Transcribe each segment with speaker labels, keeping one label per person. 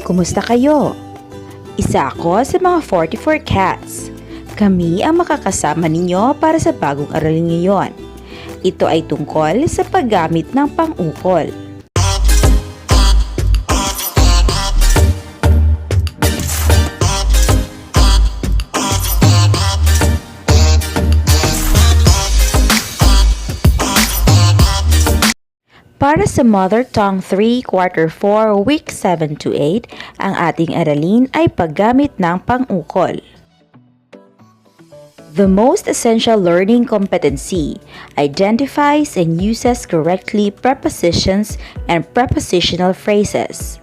Speaker 1: Kumusta kayo? Isa ako sa mga 44 cats. Kami ang makakasama ninyo para sa bagong aralin ngayon. Ito ay tungkol sa paggamit ng pang-ukol. Para sa Mother Tongue 3, Quarter 4, Week 7 to 8, ang ating aralin ay paggamit ng pang-ukol. The most essential learning competency identifies and uses correctly prepositions and prepositional phrases.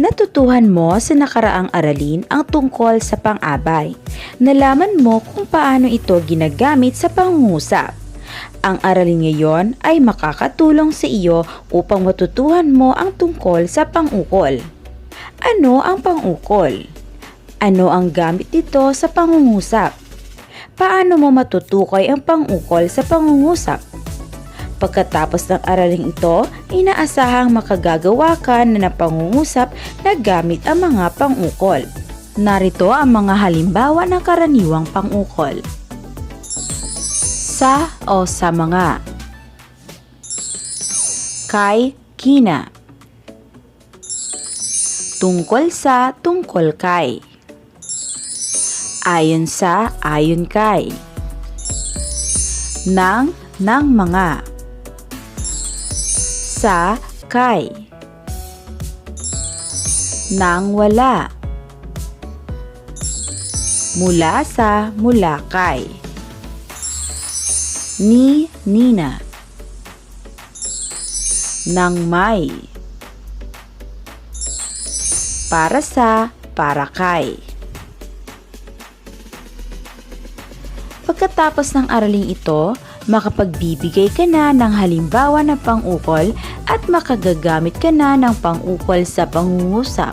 Speaker 1: Natutuhan mo sa nakaraang aralin ang tungkol sa pang-abay. Nalaman mo kung paano ito ginagamit sa pangungusap. Ang aralin ngayon ay makakatulong sa iyo upang matutuhan mo ang tungkol sa pangukol. Ano ang pangukol? Ano ang gamit nito sa pangungusap? Paano mo matutukoy ang pangukol sa pangungusap? Pagkatapos ng araling ito, inaasahang makagagawa ka na ng pangungusap na gamit ang mga pangukol. Narito ang mga halimbawa ng karaniwang pangukol sa o sa mga. Kay, kina. Tungkol sa, tungkol kay. Ayon sa, ayon kay. Nang, ng mga. Sa, kay. Nang wala. Mula sa, mula kay ni Nina ng may para sa para kay Pagkatapos ng araling ito, makapagbibigay ka na ng halimbawa ng pangukol at makagagamit ka na ng pangukol sa pangungusap.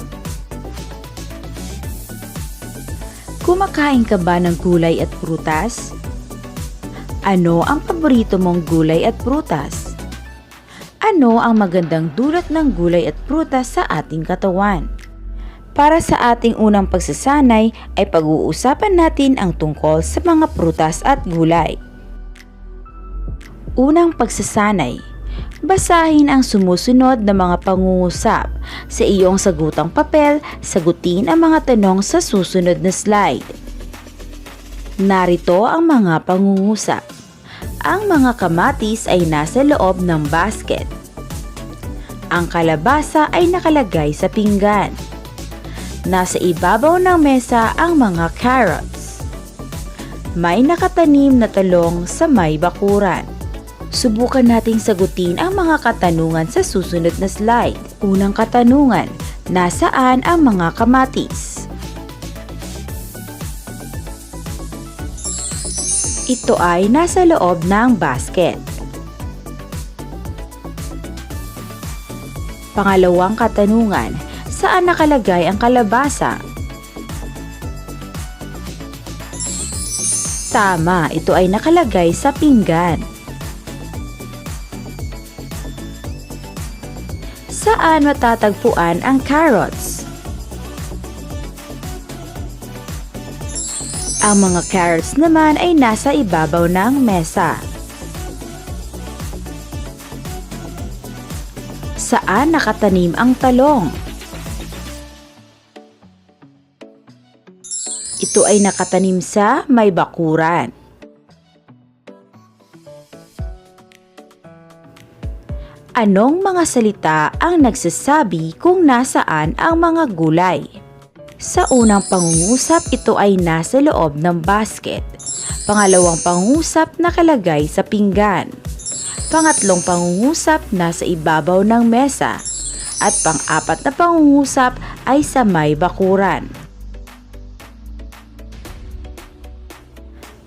Speaker 1: Kumakain ka ba ng gulay at prutas? Ano ang paborito mong gulay at prutas? Ano ang magandang dulot ng gulay at prutas sa ating katawan? Para sa ating unang pagsasanay ay pag-uusapan natin ang tungkol sa mga prutas at gulay. Unang pagsasanay, basahin ang sumusunod na mga pangungusap. Sa iyong sagutang papel, sagutin ang mga tanong sa susunod na slide. Narito ang mga pangungusap. Ang mga kamatis ay nasa loob ng basket. Ang kalabasa ay nakalagay sa pinggan. Nasa ibabaw ng mesa ang mga carrots. May nakatanim na talong sa may bakuran. Subukan nating sagutin ang mga katanungan sa susunod na slide. Unang katanungan, nasaan ang mga kamatis? Ito ay nasa loob ng basket. Pangalawang katanungan, saan nakalagay ang kalabasa? Tama, ito ay nakalagay sa pinggan. Saan matatagpuan ang carrots? Ang mga carrots naman ay nasa ibabaw ng mesa. Saan nakatanim ang talong? Ito ay nakatanim sa may bakuran. Anong mga salita ang nagsasabi kung nasaan ang mga gulay? Sa unang pangungusap, ito ay nasa loob ng basket. Pangalawang pangungusap, nakalagay sa pinggan. Pangatlong pangungusap, nasa ibabaw ng mesa. At pang-apat na pangungusap ay sa may bakuran.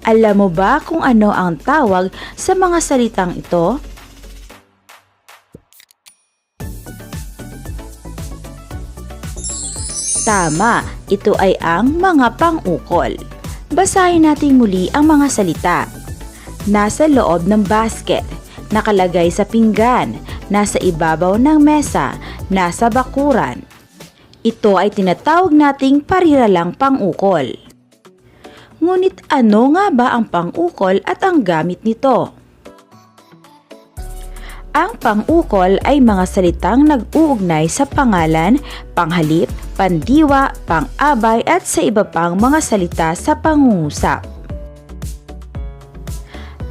Speaker 1: Alam mo ba kung ano ang tawag sa mga salitang ito? Tama, ito ay ang mga pang-ukol. Basahin natin muli ang mga salita. Nasa loob ng basket, nakalagay sa pinggan, nasa ibabaw ng mesa, nasa bakuran. Ito ay tinatawag nating pariralang pangukol. Ngunit ano nga ba ang pangukol at ang gamit nito? Ang pangukol ay mga salitang nag-uugnay sa pangalan, panghalip, pandiwa, pang-abay at sa iba pang mga salita sa pangungusap.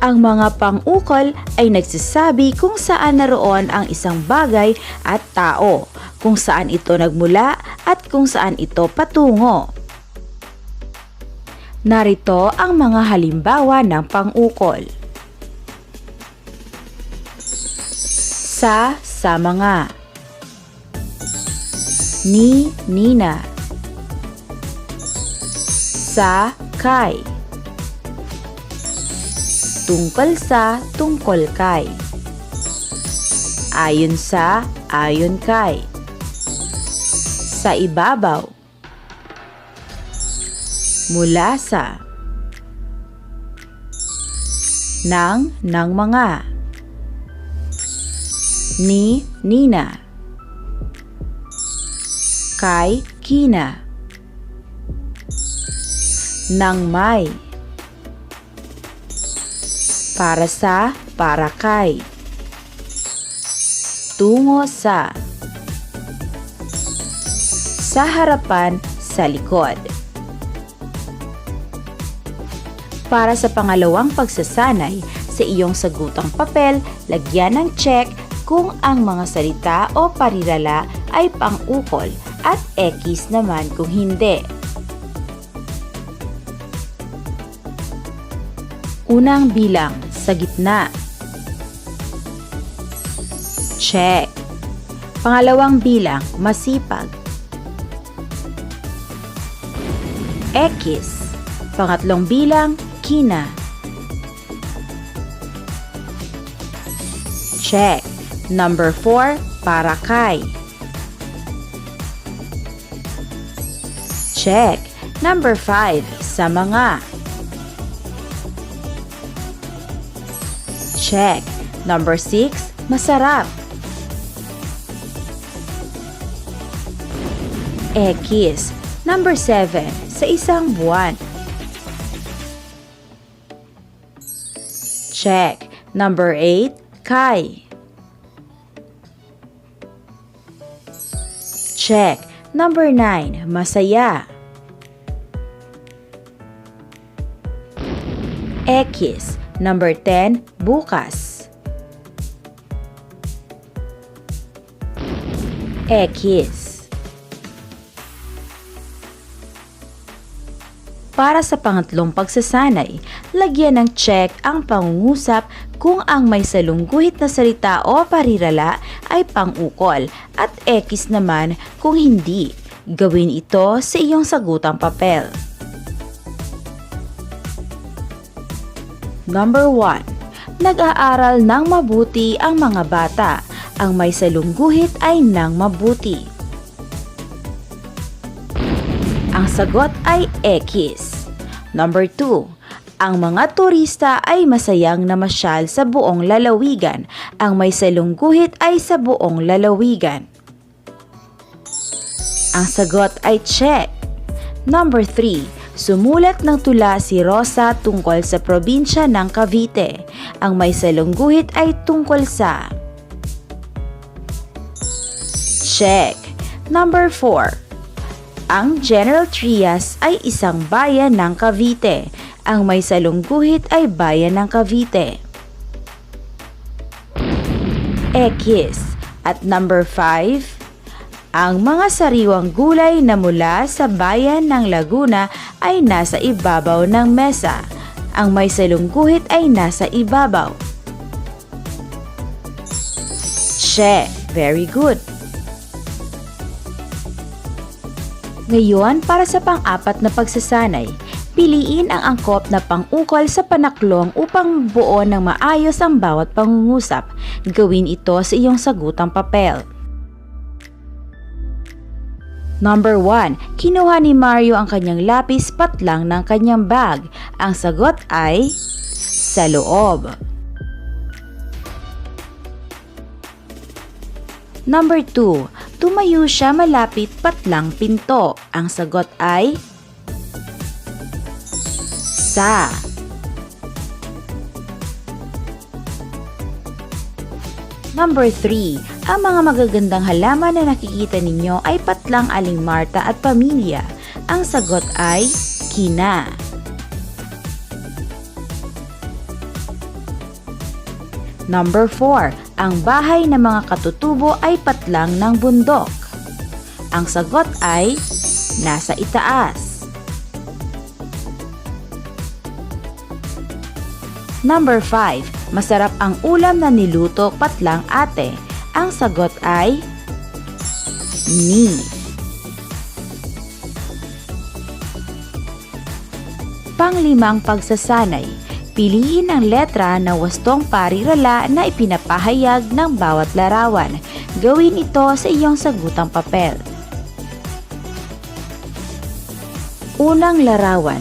Speaker 1: Ang mga pangukol ay nagsasabi kung saan naroon ang isang bagay at tao, kung saan ito nagmula at kung saan ito patungo. Narito ang mga halimbawa ng pangukol. Sa sa mga Ni Nina. Sa kay Tungkol sa tungkol kay Ayon sa ayon kay Sa ibabaw. Mula sa. Nang ng mga. Ni Nina Kay Kina. Nang may. Para sa para kay Tungo sa. Sa harapan sa likod. Para sa pangalawang pagsasanay, sa iyong sagutang papel, lagyan ng check kung ang mga salita o parirala ay pang-ukol at X naman kung hindi. Unang bilang sa gitna. Check. Pangalawang bilang masipag. X. Pangatlong bilang kina. Check. Number 4, para kay. Check. Number 5, sa mga. Check. Number 6, masarap. X. Number 7, sa isang buwan. Check. Number 8, kay. Check. Number 9, masaya. X. Number 10, bukas. X. Para sa pangatlong pagsasanay, lagyan ng check ang pangungusap kung ang may salungguhit na salita o parirala ay pangukol at X naman kung hindi. Gawin ito sa iyong sagutang papel. Number 1. Nag-aaral ng mabuti ang mga bata. Ang may salungguhit ay nang mabuti. Ang sagot ay X. Number 2. Ang mga turista ay masayang namasyal sa buong lalawigan. Ang may salungguhit ay sa buong lalawigan. Ang sagot ay check. Number 3. Sumulat ng tula si Rosa tungkol sa probinsya ng Cavite. Ang may salungguhit ay tungkol sa... Check. Number 4. Ang General Trias ay isang bayan ng Cavite. Ang may salungguhit ay bayan ng Cavite. X. At number 5, ang mga sariwang gulay na mula sa bayan ng Laguna ay nasa ibabaw ng mesa. Ang may salungguhit ay nasa ibabaw. Che, very good. Ngayon, para sa pang-apat na pagsasanay, piliin ang angkop na pang-ukol sa panaklong upang buo ng maayos ang bawat pangungusap. Gawin ito sa iyong sagutang papel. Number 1. Kinuha ni Mario ang kanyang lapis patlang ng kanyang bag. Ang sagot ay sa loob. Number 2. Tumayo siya malapit patlang pinto. Ang sagot ay sa. Number 3. Ang mga magagandang halaman na nakikita ninyo ay patlang aling Marta at pamilya. Ang sagot ay kina. Number 4. Ang bahay ng mga katutubo ay patlang ng bundok. Ang sagot ay nasa itaas. Number 5. Masarap ang ulam na niluto patlang ate. Ang sagot ay ni. Panglimang pagsasanay. Piliin ang letra na wastong parirala na ipinapahayag ng bawat larawan. Gawin ito sa iyong sagutang papel. Unang larawan.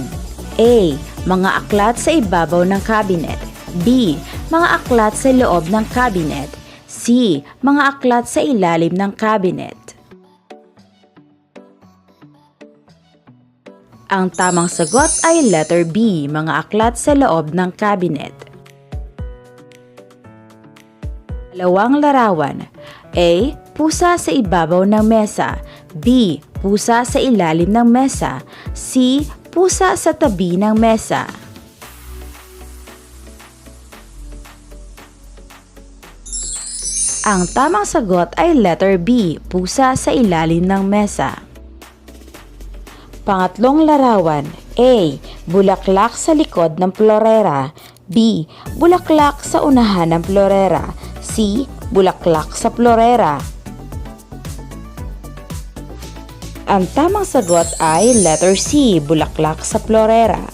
Speaker 1: A. Mga aklat sa ibabaw ng cabinet. B. Mga aklat sa loob ng cabinet. C. Mga aklat sa ilalim ng cabinet. Ang tamang sagot ay letter B, mga aklat sa loob ng cabinet. Dalawang larawan. A. Pusa sa ibabaw ng mesa. B. Pusa sa ilalim ng mesa. C. Pusa sa tabi ng mesa. Ang tamang sagot ay letter B, pusa sa ilalim ng mesa. Pangatlong larawan. A. Bulaklak sa likod ng florera. B. Bulaklak sa unahan ng florera. C. Bulaklak sa florera. Ang tamang sagot ay letter C. Bulaklak sa florera.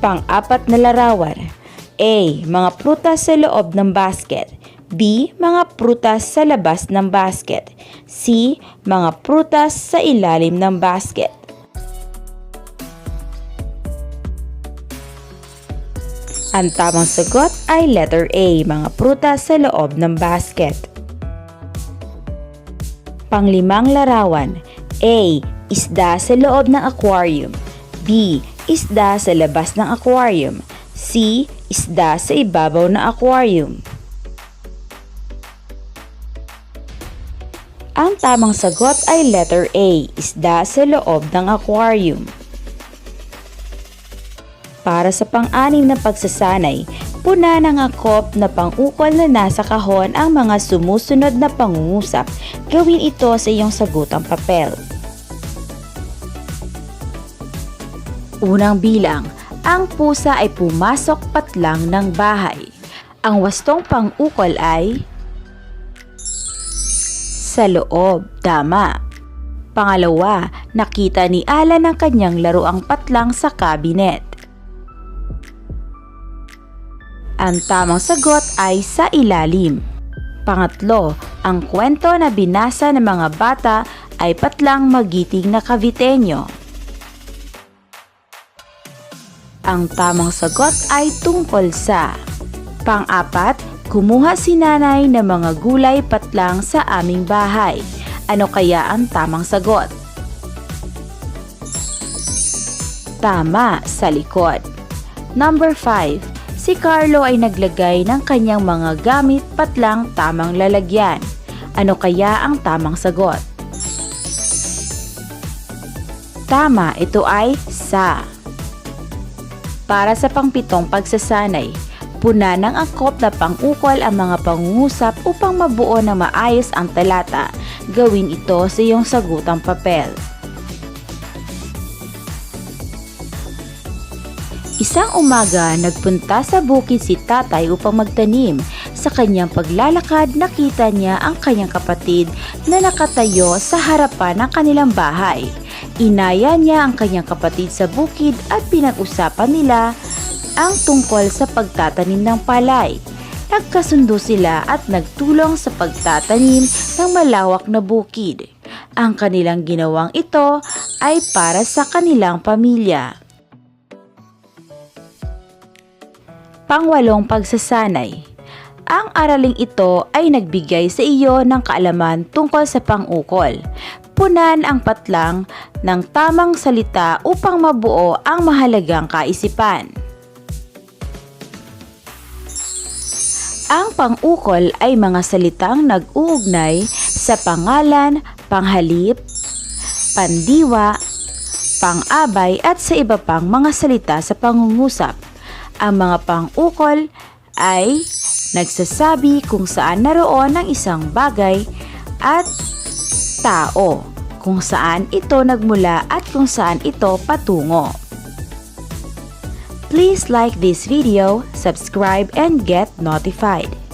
Speaker 1: Pang-apat na larawan. A. Mga prutas sa loob ng basket. B. Mga prutas sa labas ng basket. C. Mga prutas sa ilalim ng basket. Ang tamang sagot ay letter A. Mga prutas sa loob ng basket. Panglimang larawan. A. Isda sa loob ng aquarium. B. Isda sa labas ng aquarium. C. Isda sa ibabaw ng aquarium. Ang tamang sagot ay letter A, isda sa loob ng aquarium. Para sa pang-anim na pagsasanay, puna ng akop na pang-ukol na nasa kahon ang mga sumusunod na pangungusap. Gawin ito sa iyong sagutang papel. Unang bilang, ang pusa ay pumasok patlang ng bahay. Ang wastong pang-ukol ay sa loob, tama. Pangalawa, nakita ni Alan ang kanyang laruang patlang sa kabinet. Ang tamang sagot ay sa ilalim. Pangatlo, ang kwento na binasa ng mga bata ay patlang magiting na kavitenyo. Ang tamang sagot ay tungkol sa Pang-apat, kumuha si nanay ng mga gulay patlang sa aming bahay. Ano kaya ang tamang sagot? Tama, sa likod. Number 5. Si Carlo ay naglagay ng kanyang mga gamit patlang tamang lalagyan. Ano kaya ang tamang sagot? Tama, ito ay sa. Para sa pangpitong pagsasanay, puna ng angkop na pang-ukol ang mga pangungusap upang mabuo na maayos ang talata. Gawin ito sa iyong sagutang papel. Isang umaga, nagpunta sa bukid si tatay upang magtanim. Sa kanyang paglalakad, nakita niya ang kanyang kapatid na nakatayo sa harapan ng kanilang bahay. Inaya niya ang kanyang kapatid sa bukid at pinag-usapan nila ang tungkol sa pagtatanim ng palay. Nagkasundo sila at nagtulong sa pagtatanim ng malawak na bukid. Ang kanilang ginawang ito ay para sa kanilang pamilya. Pangwalong pagsasanay. Ang araling ito ay nagbigay sa iyo ng kaalaman tungkol sa pangukol. Punan ang patlang ng tamang salita upang mabuo ang mahalagang kaisipan. Ang pangukol ay mga salitang nag-uugnay sa pangalan, panghalip, pandiwa, pang-abay at sa iba pang mga salita sa pangungusap. Ang mga pang-ukol ay nagsasabi kung saan naroon ang isang bagay at tao, kung saan ito nagmula at kung saan ito patungo. Please like this video, subscribe, and get notified.